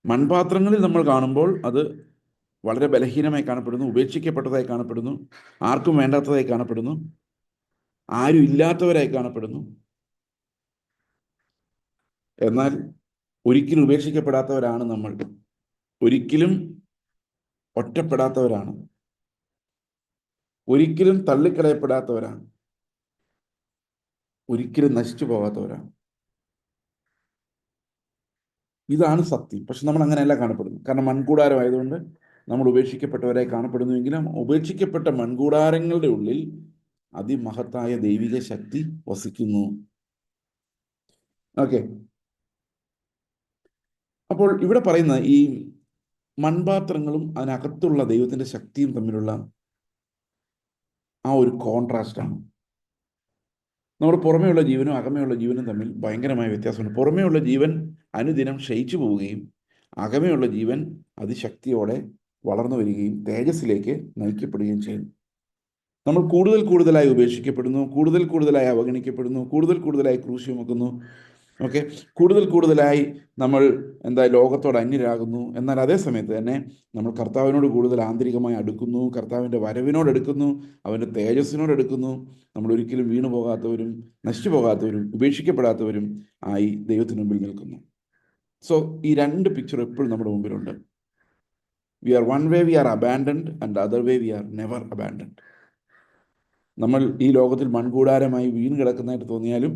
മൺപാത്രങ്ങളിൽ നമ്മൾ കാണുമ്പോൾ അത് വളരെ ബലഹീനമായി കാണപ്പെടുന്നു ഉപേക്ഷിക്കപ്പെട്ടതായി കാണപ്പെടുന്നു ആർക്കും വേണ്ടാത്തതായി കാണപ്പെടുന്നു ആരും ഇല്ലാത്തവരായി കാണപ്പെടുന്നു. എന്നാൽ ഒരിക്കലും ഉപേക്ഷിക്കപ്പെടാത്തവരാണ് നമ്മൾ. ഒരിക്കലും ഒറ്റപ്പെടാത്തവരാണ്. ഒരിക്കലും തള്ളിക്കളയപ്പെടാത്തവരാണ്. ഒരിക്കലും നശിച്ചു പോകാത്തവരാണ് ഇതാണ് സത്യം. പക്ഷെ നമ്മൾ അങ്ങനെയല്ല കാണപ്പെടുന്നു കാരണം മൺകൂടാരമായതുകൊണ്ട് നമ്മൾ ഉപേക്ഷിക്കപ്പെട്ടവരെ കാണപ്പെടുന്നുവെങ്കിലും ഉപേക്ഷിക്കപ്പെട്ട മൺകൂടാരങ്ങളുടെ ഉള്ളിൽ അതിമഹത്തായ ദൈവിക ശക്തി വസിക്കുന്നു. ഓക്കെ അപ്പോൾ ഇവിടെ പറയുന്ന ഈ മൺപാത്രങ്ങളും അതിനകത്തുള്ള ദൈവത്തിന്റെ ശക്തിയും തമ്മിലുള്ള ആ ഒരു കോൺട്രാസ്റ്റ് ആണ്. നമ്മൾ പുറമേയുള്ള ജീവനും അകമയുള്ള ജീവനും തമ്മിൽ ഭയങ്കരമായ വ്യത്യാസമുണ്ട്. പുറമേയുള്ള ജീവൻ അനുദിനം ക്ഷയിച്ചു പോവുകയും അകമയുള്ള ജീവൻ അതിശക്തിയോടെ വളർന്നു വരികയും തേജസ്സിലേക്ക് നയിക്കപ്പെടുകയും ചെയ്യുന്നു നമ്മൾ കൂടുതൽ കൂടുതലായി ഉപേക്ഷിക്കപ്പെടുന്നു കൂടുതൽ കൂടുതലായി അവഗണിക്കപ്പെടുന്നു കൂടുതൽ കൂടുതലായി ക്രൂശി ചുമക്കുന്നു ഓക്കെ? കൂടുതൽ കൂടുതലായി നമ്മൾ എന്താ ലോകത്തോട് അന്യരാകുന്നു. എന്നാൽ അതേ സമയത്ത് തന്നെ നമ്മൾ കർത്താവിനോട് കൂടുതൽ ആന്തരികമായി അടുക്കുന്നു കർത്താവിന്റെ വരവിനോട് എടുക്കുന്നു അവന്റെ തേജസ്സിനോട് എടുക്കുന്നു. നമ്മൾ ഒരിക്കലും വീണു പോകാത്തവരും നശിച്ചു പോകാത്തവരും ഉപേക്ഷിക്കപ്പെടാത്തവരും ആയി ദൈവത്തിന് മുമ്പിൽ നിൽക്കുന്നു. സോ ഈ രണ്ട് പിക്ചർ എപ്പോഴും നമ്മുടെ മുമ്പിലുണ്ട്. We are one way we are abandoned and other way we are never abandoned നമ്മൾ ഈ ലോകത്തിൽ മൺകൂടാരമായി വീണ് കിടക്കുന്നതായിട്ട് തോന്നിയാലും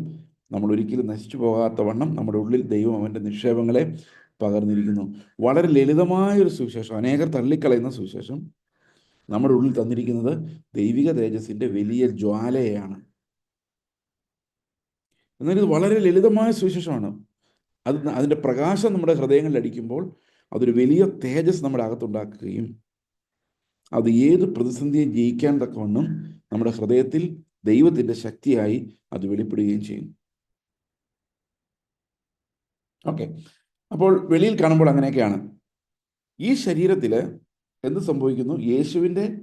നമ്മൾ ഒരിക്കലും നശിച്ചു പോകാത്ത വണ്ണം നമ്മുടെ ഉള്ളിൽ ദൈവം അവന്റെ നിക്ഷേപങ്ങളെ പകർന്നിരിക്കുന്നു. വളരെ ലളിതമായ ഒരു സുവിശേഷം അനേകർ തള്ളിക്കളയുന്ന സുവിശേഷം. നമ്മുടെ ഉള്ളിൽ തന്നിരിക്കുന്നത് ദൈവിക തേജസ്സിന്റെ വലിയ ജ്വാലയാണ്. എന്നാൽ ഇത് വളരെ ലളിതമായ സുവിശേഷമാണ്. അത് അതിന്റെ പ്രകാശം നമ്മുടെ ഹൃദയങ്ങളിൽ അടിക്കുമ്പോൾ അതൊരു വലിയ തേജസ് നമ്മുടെ അകത്തുണ്ടാക്കുകയും അത് ഏത് പ്രതിസന്ധിയെ ജയിക്കാൻ തക്കവണ്ണം നമ്മുടെ ഹൃദയത്തിൽ ദൈവത്തിന്റെ ശക്തിയായി അത് വെളിപ്പെടുകയും ചെയ്യും. ഓക്കെ. അപ്പോൾ വെളിയിൽ കാണുമ്പോൾ അങ്ങനെയൊക്കെയാണ്. ഈ ശരീരത്തിൽ എന്ത് സംഭവിക്കുന്നു? യേശുവിന്റെ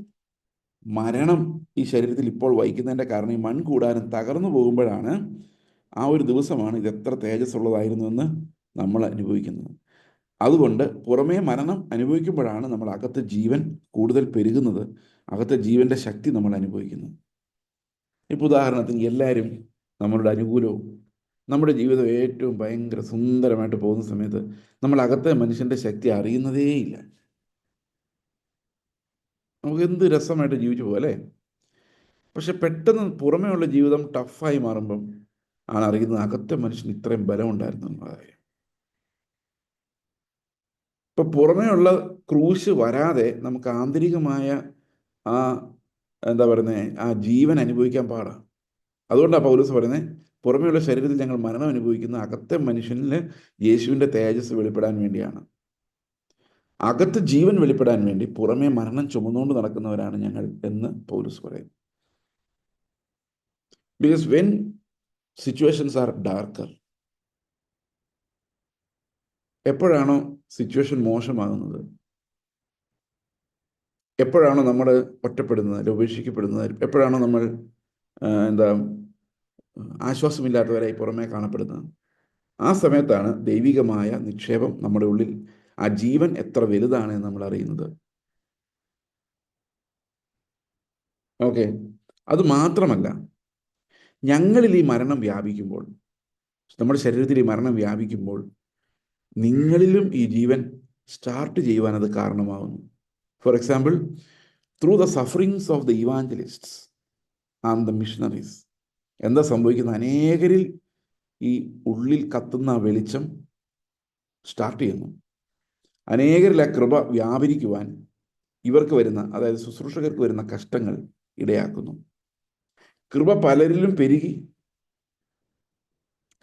മരണം ഈ ശരീരത്തിൽ ഇപ്പോൾ വഹിക്കുന്നതിന്റെ കാരണം ഈ മൺകൂടാരം തകർന്നു പോകുമ്പോഴാണ് ആ ഒരു ദിവസമാണ് ഇത് എത്ര തേജസ്സുള്ളതായിരുന്നു എന്ന് നമ്മൾ അനുഭവിക്കുന്നത്. അതുകൊണ്ട് പുറമേ മരണം അനുഭവിക്കുമ്പോഴാണ് നമ്മൾ അകത്ത് ജീവൻ കൂടുതൽ പെരുകുന്നത്. അകത്തെ ജീവന്റെ ശക്തി നമ്മൾ അനുഭവിക്കുന്നത് ഇപ്പോൾ ഉദാഹരണത്തിന് എല്ലാവരും നമ്മളുടെ അനുകൂലവും നമ്മുടെ ജീവിതം ഏറ്റവും ഭയങ്കര സുന്ദരമായിട്ട് പോകുന്ന സമയത്ത് നമ്മൾ അകത്തെ മനുഷ്യന്റെ ശക്തി അറിയുന്നതേയില്ല നമുക്ക് എന്ത് രസമായിട്ട് ജീവിച്ചു പോലെ പക്ഷെ പെട്ടെന്ന് പുറമേ ഉള്ള ജീവിതം ടഫായി മാറുമ്പം ആണ് അറിയുന്നത് അകത്തെ മനുഷ്യന് ഇത്രയും ബലമുണ്ടായിരുന്നു എന്നുള്ള ഇപ്പൊ പുറമേയുള്ള ക്രൂശ് വരാതെ നമുക്ക് ആന്തരികമായ ആ എന്താ പറയുന്നത് ആ ജീവൻ അനുഭവിക്കാൻ പാടാണ് അതുകൊണ്ടാണ് പൗലൂസ് പറയുന്നത് പുറമേയുള്ള ശരീരത്തിൽ ഞങ്ങൾ മരണം അനുഭവിക്കുന്ന അകത്തെ മനുഷ്യനിൽ യേശുവിന്റെ തേജസ് വെളിപ്പെടാൻ വേണ്ടിയാണ്. അകത്ത് ജീവൻ വെളിപ്പെടാൻ വേണ്ടി പുറമേ മരണം ചുമന്നുകൊണ്ട് നടക്കുന്നവരാണ് ഞങ്ങൾ എന്ന് പൗലൂസ് പറയുന്നു. Because when situations are darker എപ്പോഴാണോ സിറ്റുവേഷൻ മോശമാകുന്നത്? എപ്പോഴാണോ നമ്മൾ ഒറ്റപ്പെടുന്നത് ഉപേക്ഷിക്കപ്പെടുന്നത്? എപ്പോഴാണോ നമ്മൾ എന്താ ആശ്വാസമില്ലാത്തവരായി പുറമേ കാണപ്പെടുന്നത്? ആ സമയത്താണ് ദൈവികമായ നിക്ഷേപം നമ്മുടെ ഉള്ളിൽ ആ ജീവൻ എത്ര വലുതാണ് എന്ന് നമ്മൾ അറിയുന്നത്. ഓക്കെ. അത് മാത്രമല്ല ഞങ്ങളിൽ ഈ മരണം വ്യാപിക്കുമ്പോൾ നമ്മുടെ ശരീരത്തിൽ ഈ മരണം വ്യാപിക്കുമ്പോൾ നിങ്ങളിലും ഈ ജീവൻ സ്റ്റാർട്ട് ചെയ്യുവാൻ അത് കാരണമാകുന്നു for example through the sufferings of the evangelists and the missionaries എന്താ സംഭവിക്കുന്നത്? അനേകരിൽ ഈ ഉള്ളിൽ കത്തുന്ന വെളിച്ചം സ്റ്റാർട്ട് ചെയ്യുന്നു. അനേകരിൽ ആ കൃപ വ്യാപരിക്കുവാൻ ഇവർക്ക് വരുന്ന അതായത് ശുശ്രൂഷകർക്ക് വരുന്ന കഷ്ടങ്ങൾ ഇടയാക്കുന്നു. കൃപ പലരിലും പെരുകി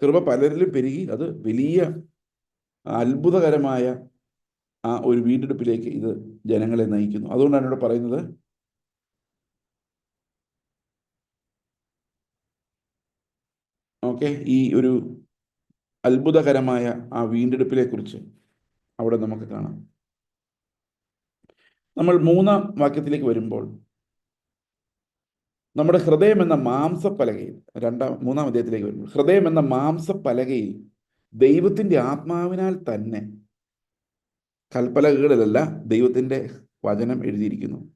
കൃപ പലരിലും പെരുകി അത് വലിയ അത്ഭുതകരമായ ആ ഒരു വീണ്ടെടുപ്പിലേക്ക് ഇത് ജനങ്ങളെ നയിക്കുന്നു. അതുകൊണ്ടാണ് ഇവിടെ പറയുന്നത് ഓക്കെ ഈ ഒരു അത്ഭുതകരമായ ആ വീണ്ടെടുപ്പിനെ കുറിച്ച് അവിടെ നമുക്ക് കാണാം. നമ്മൾ മൂന്നാം വാക്യത്തിലേക്ക് വരുമ്പോൾ നമ്മുടെ ഹൃദയം എന്ന മാംസപ്പലകയിൽ രണ്ടാം മൂന്നാം അദ്ദേഹത്തിലേക്ക് വരുമ്പോൾ ഹൃദയം എന്ന മാംസപ്പലകയിൽ ദൈവത്തിന്റെ ആത്മാവിനാൽ തന്നെ കൽപ്പലകളിലല്ല ദൈവത്തിന്റെ വചനം എഴുതിയിരിക്കുന്നു.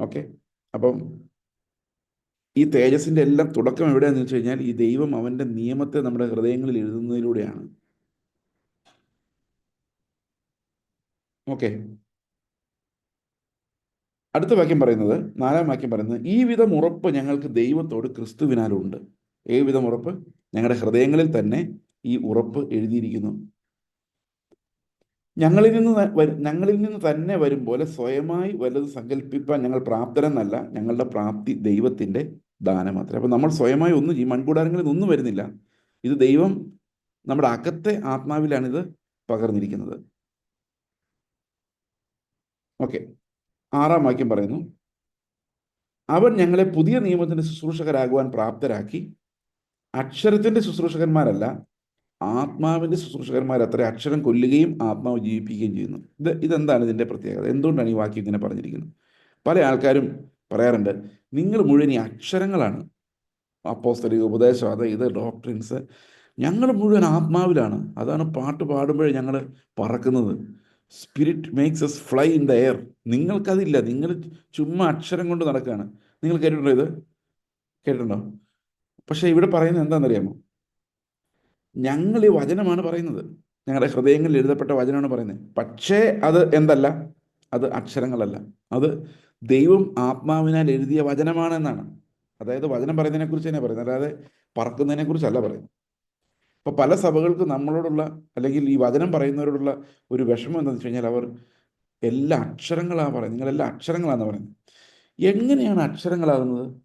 ഓക്കെ അപ്പം ഈ തേജസ്സിന്റെ എല്ലാം തുടക്കം എവിടെയാണെന്ന് വെച്ച് കഴിഞ്ഞാൽ ഈ ദൈവം അവന്റെ നിയമത്തെ നമ്മുടെ ഹൃദയങ്ങളിൽ എഴുതുന്നതിലൂടെയാണ്. ഓക്കെ അടുത്ത വാക്യം പറയുന്നത് നാലാം വാക്യം പറയുന്നത് ഈ വിധം ഉറപ്പ് ഞങ്ങൾക്ക് ദൈവത്തോട് ക്രിസ്തുവിനാലുണ്ട്. ഏ വിധം ഉറപ്പ്? ഞങ്ങളുടെ ഹൃദയങ്ങളിൽ തന്നെ ഈ ഉറപ്പ് എഴുതിയിരിക്കുന്നു. ഞങ്ങളിൽ നിന്ന് ഞങ്ങളിൽ നിന്ന് തന്നെ വരും പോലെ സ്വയമായി വല്ലത് സങ്കല്പിപ്പാൻ ഞങ്ങൾ പ്രാപ്തരെന്നല്ല ഞങ്ങളുടെ പ്രാപ്തി ദൈവത്തിന്റെ ദാനം മാത്രമേ. അപ്പം നമ്മൾ സ്വയമായി ഒന്നും ഈ മൺകൂടാരങ്ങളിൽ ഒന്നും വരുന്നില്ല. ഇത് ദൈവം നമ്മുടെ അകത്തെ ആത്മാവിലാണിത് പകർന്നിരിക്കുന്നത്. ഓക്കെ. ആറാം വാക്യം പറയുന്നു. അവൻ ഞങ്ങളെ പുതിയ നിയമത്തിന്റെ ശുശ്രൂഷകരാകുവാൻ പ്രാപ്തരാക്കി അക്ഷരത്തിന്റെ ശുശ്രൂഷകന്മാരല്ല ആത്മാവിന്റെ ശുശ്രൂഷകന്മാർ അത്ര അക്ഷരം കൊല്ലുകയും ആത്മാവ് ജീവിപ്പിക്കുകയും ചെയ്യുന്നു. ഇത് ഇതെന്താണ് ഇതിന്റെ പ്രത്യേകത? എന്തുകൊണ്ടാണ് ഈ വാക്യം ഇങ്ങനെ പറഞ്ഞിരിക്കുന്നത്? പല ആൾക്കാരും പറയാറുണ്ട് നിങ്ങൾ മുഴുവൻ ഈ അക്ഷരങ്ങളാണ്. അപ്പോസ്തലിക ഉപദേശം അത് ഇത് ഡോക്ടറിൻസ് ഞങ്ങൾ മുഴുവൻ ആത്മാവിലാണ്. അതാണ് പാട്ട് പാടുമ്പോഴേ ഞങ്ങൾ പറക്കുന്നത്. Spirit makes us fly in the air നിങ്ങൾക്കതില്ല. നിങ്ങൾ ചുമ്മാ അക്ഷരം കൊണ്ട് നടക്കുകയാണ്. നിങ്ങൾ കേട്ടിട്ടുണ്ടോ ഇത്? കേട്ടിട്ടുണ്ടോ? പക്ഷേ ഇവിടെ പറയുന്നത് എന്താണെന്നറിയാമോ? ഞങ്ങൾ ഈ വചനമാണ് പറയുന്നത്. ഞങ്ങളുടെ ഹൃദയങ്ങളിൽ എഴുതപ്പെട്ട വചനമാണ് പറയുന്നത്. പക്ഷേ അത് എന്തല്ല? അത് അക്ഷരങ്ങളല്ല. അത് ദൈവം ആത്മാവിനാൽ എഴുതിയ വചനമാണെന്നാണ് അതായത് വചനം പറയുന്നതിനെ കുറിച്ച് തന്നെ പറയുന്നത്. അല്ലാതെ പറക്കുന്നതിനെ കുറിച്ചല്ല പറയുന്നത്. അപ്പൊ പല സഭകൾക്ക് നമ്മളോടുള്ള അല്ലെങ്കിൽ ഈ വചനം പറയുന്നവരോടുള്ള ഒരു വിഷമം എന്താണെന്ന് വെച്ച് കഴിഞ്ഞാൽ അവർ എല്ലാ അക്ഷരങ്ങളാണ് പറയുന്നത്. നിങ്ങളെല്ലാ അക്ഷരങ്ങളാണെന്ന് പറയുന്നത്. എങ്ങനെയാണ് അക്ഷരങ്ങളാകുന്നത്?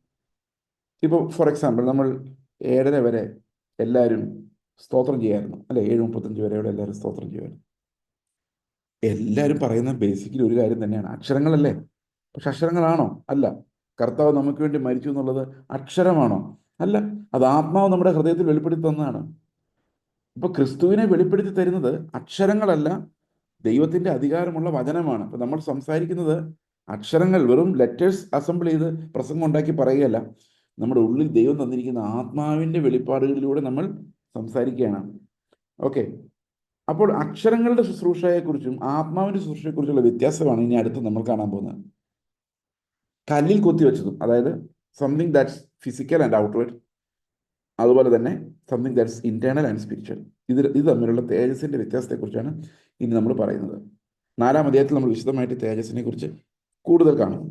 ഇപ്പോൾ ഫോർ എക്സാമ്പിൾ നമ്മൾ ഏഴര വരെ എല്ലാവരും സ്തോത്രം ചെയ്യായിരുന്നു. അല്ലെ? ഏഴ് മുപ്പത്തഞ്ച് വരെയുള്ള എല്ലാവരും സ്തോത്രം ചെയ്യുമായിരുന്നു. എല്ലാവരും പറയുന്ന ബേസിക്കലി ഒരു കാര്യം തന്നെയാണ്. അക്ഷരങ്ങളല്ലേ? പക്ഷെ അക്ഷരങ്ങളാണോ? അല്ല. കർത്താവ് നമുക്ക് വേണ്ടി മരിച്ചു എന്നുള്ളത് അക്ഷരമാണോ? അല്ല. അത് ആത്മാവ് നമ്മുടെ ഹൃദയത്തിൽ വെളിപ്പെടുത്തി തന്നതാണ്. ഇപ്പൊ ക്രിസ്തുവിനെ വെളിപ്പെടുത്തി തരുന്നത് അക്ഷരങ്ങളല്ല ദൈവത്തിന്റെ അധികാരമുള്ള വചനമാണ്. അപ്പൊ നമ്മൾ സംസാരിക്കുന്നത് അക്ഷരങ്ങൾ വെറും ലെറ്റേഴ്സ് അസംബിൾ ചെയ്ത് പ്രസംഗം ഉണ്ടാക്കി പറയുകയല്ല. നമ്മുടെ ഉള്ളിൽ ദൈവം തന്നിരിക്കുന്ന ആത്മാവിന്റെ വെളിപ്പാടുകളിലൂടെ നമ്മൾ സംസാരിക്കുകയാണ്. ഓക്കെ അപ്പോൾ അക്ഷരങ്ങളുടെ ശുശ്രൂഷയെക്കുറിച്ചും ആത്മാവിന്റെ ശുശ്രൂഷയെക്കുറിച്ചുള്ള വ്യത്യാസമാണ് ഇനി അടുത്ത് നമ്മൾ കാണാൻ പോകുന്നത്. കല്ലിൽ കൊത്തിവെച്ചതും അതായത് something that's physical and outward അതുപോലെ തന്നെ something that's internal and spiritual ഇത് ഇത് തമ്മിലുള്ള തേജസ്സിന്റെ വ്യത്യാസത്തെക്കുറിച്ചാണ് ഇനി നമ്മൾ പറയുന്നത്. നാലാം അധ്യായത്തിൽ നമ്മൾ വിശദമായിട്ട് തേജസ്സിനെ കുറിച്ച് കൂടുതൽ കാണും.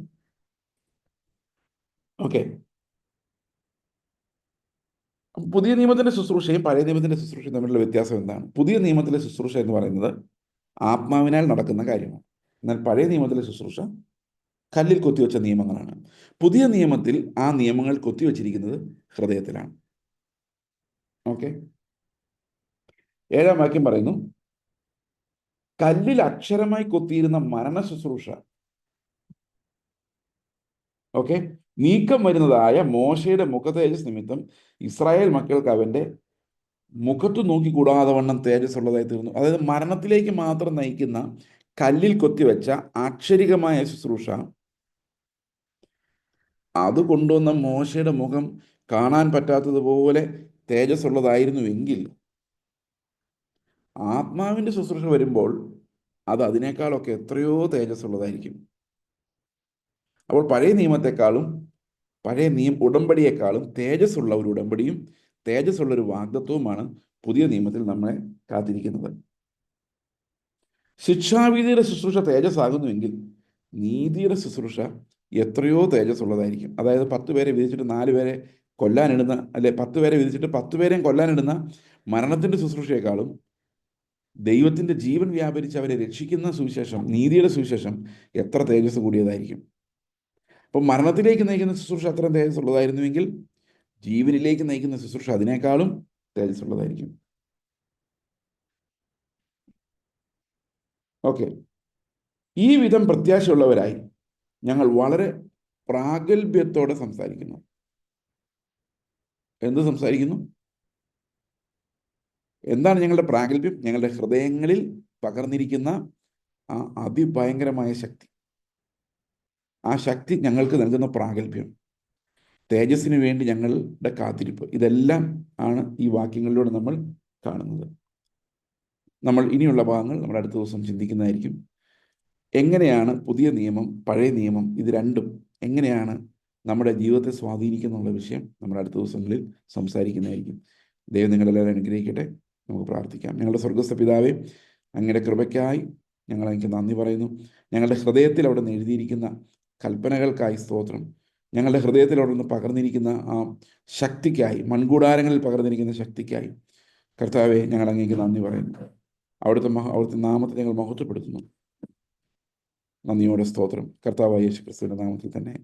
ഓക്കെ പുതിയ നിയമത്തിന്റെ ശുശ്രൂഷയും പഴയ നിയമത്തിന്റെ ശുശ്രൂഷയും തമ്മിലുള്ള വ്യത്യാസം എന്താണ്? പുതിയ നിയമത്തിലെ ശുശ്രൂഷ എന്ന് പറയുന്നത് ആത്മാവിനാൽ നടക്കുന്ന കാര്യമാണ്. എന്നാൽ പഴയ നിയമത്തിലെ ശുശ്രൂഷ കല്ലിൽ കൊത്തിവെച്ച നിയമങ്ങളാണ്. പുതിയ നിയമത്തിൽ ആ നിയമങ്ങൾ കൊത്തിവെച്ചിരിക്കുന്നത് ഹൃദയത്തിലാണ്. ഓക്കെ? ഏഴാം വാക്യം പറയുന്നു കല്ലിൽ അക്ഷരമായി കൊത്തിയിരുന്ന മരണ ശുശ്രൂഷ ഓക്കെ? നീക്കം വരുന്നതായ മോശയുടെ മുഖതേജസ് നിമിത്തം ഇസ്രായേൽ മക്കൾക്ക് അവന്റെ മുഖത്ത് നോക്കിക്കൂടാതെ വണ്ണം തേജസ് ഉള്ളതായി തീർന്നു. അതായത് മരണത്തിലേക്ക് മാത്രം നയിക്കുന്ന കല്ലിൽ കൊത്തിവെച്ച ആക്ഷരികമായ ശുശ്രൂഷ അത് കൊണ്ടുവന്ന മോശയുടെ മുഖം കാണാൻ പറ്റാത്തതുപോലെ തേജസ് ഉള്ളതായിരുന്നുവെങ്കിൽ ആത്മാവിന്റെ ശുശ്രൂഷ വരുമ്പോൾ അത് അതിനേക്കാളൊക്കെ എത്രയോ തേജസ് ഉള്ളതായിരിക്കും അപ്പോൾ പഴയ നിയമത്തെക്കാളും പഴയ നിയം ഉടമ്പടിയേക്കാളും തേജസ് ഉള്ള ഒരു ഉടമ്പടിയും തേജസ് ഉള്ള ഒരു വാഗ്ദത്വവുമാണ് പുതിയ നിയമത്തിൽ നമ്മളെ കാത്തിരിക്കുന്നത്. ശിക്ഷാവിധിയുടെ ശുശ്രൂഷ തേജസ് ആകുന്നുവെങ്കിൽ നീതിയുടെ ശുശ്രൂഷ എത്രയോ തേജസ് ഉള്ളതായിരിക്കും അതായത് പത്ത് പേരെ വിധിച്ചിട്ട് നാല് പേരെ കൊല്ലാനിടുന്ന അല്ലെ പത്ത് പേരെ വിധിച്ചിട്ട് പത്ത് പേരെയും കൊല്ലാനിടുന്ന മരണത്തിന്റെ ശുശ്രൂഷയെക്കാളും ദൈവത്തിന്റെ ജീവൻ വ്യാപരിച്ച് അവരെ രക്ഷിക്കുന്ന സുവിശേഷം നീതിയുടെ സുവിശേഷം എത്ര തേജസ് കൂടിയതായിരിക്കും. അപ്പം മരണത്തിലേക്ക് നയിക്കുന്ന ശുശ്രൂഷ അത്രയും തേജസ് ഉള്ളതായിരുന്നുവെങ്കിൽ ജീവനിലേക്ക് നയിക്കുന്ന ശുശ്രൂഷ അതിനേക്കാളും തേജസ്സുള്ളതായിരിക്കും ഓക്കെ. ഈ വിധം പ്രത്യാശയുള്ളവരായി ഞങ്ങൾ വളരെ പ്രാഗൽഭ്യത്തോടെ സംസാരിക്കുന്നു. എന്ത് സംസാരിക്കുന്നു? എന്താണ് ഞങ്ങളുടെ പ്രാഗൽഭ്യം? ഞങ്ങളുടെ ഹൃദയങ്ങളിൽ പകർന്നിരിക്കുന്ന ആ അതിഭയങ്കരമായ ശക്തി. ആ ശക്തി ഞങ്ങൾക്ക് നൽകുന്ന പ്രാഗൽഭ്യം. തേജസ്സിന് വേണ്ടി ഞങ്ങളുടെ കാത്തിരിപ്പ്. ഇതെല്ലാം ആണ് ഈ വാക്യങ്ങളിലൂടെ നമ്മൾ കാണുന്നത്. നമ്മൾ ഇനിയുള്ള ഭാഗങ്ങൾ നമ്മൾ അടുത്ത ദിവസം ചിന്തിക്കുന്നതായിരിക്കും. എങ്ങനെയാണ് പുതിയ നിയമം പഴയ നിയമം ഇത് രണ്ടും എങ്ങനെയാണ് നമ്മുടെ ജീവിതത്തെ സ്വാധീനിക്കുന്നുള്ള വിഷയം നമ്മൾ അടുത്ത ദിവസങ്ങളിൽ സംസാരിക്കുന്നതായിരിക്കും. ദൈവം നിങ്ങളെല്ലാവരും അനുഗ്രഹിക്കട്ടെ. നമുക്ക് പ്രാർത്ഥിക്കാം. ഞങ്ങളുടെ സ്വർഗസ്ഥ പിതാവേ അങ്ങയുടെ കൃപയ്ക്കായി ഞങ്ങൾ എനിക്ക് നന്ദി പറയുന്നു. ഞങ്ങളുടെ ഹൃദയത്തിൽ അവിടെ നിന്ന് എഴുതിയിരിക്കുന്ന കൽപ്പനകൾക്കായി സ്തോത്രം. ഞങ്ങളുടെ ഹൃദയത്തിലോടൊന്ന് പകർന്നിരിക്കുന്ന ആ ശക്തിക്കായി മൺകൂടാരങ്ങളിൽ പകർന്നിരിക്കുന്ന ശക്തിക്കായി കർത്താവെ ഞങ്ങൾ അങ്ങേക്ക് നന്ദി പറയുന്നു. അവിടുത്തെ മഹ അവിടുത്തെ നാമത്തെ ഞങ്ങൾ മഹത്വപ്പെടുത്തുന്നു. നന്ദിയോടെ സ്തോത്രം. കർത്താവായ യേശു ക്രിസ്തുവിന്റെ നാമത്തിൽ തന്നെ.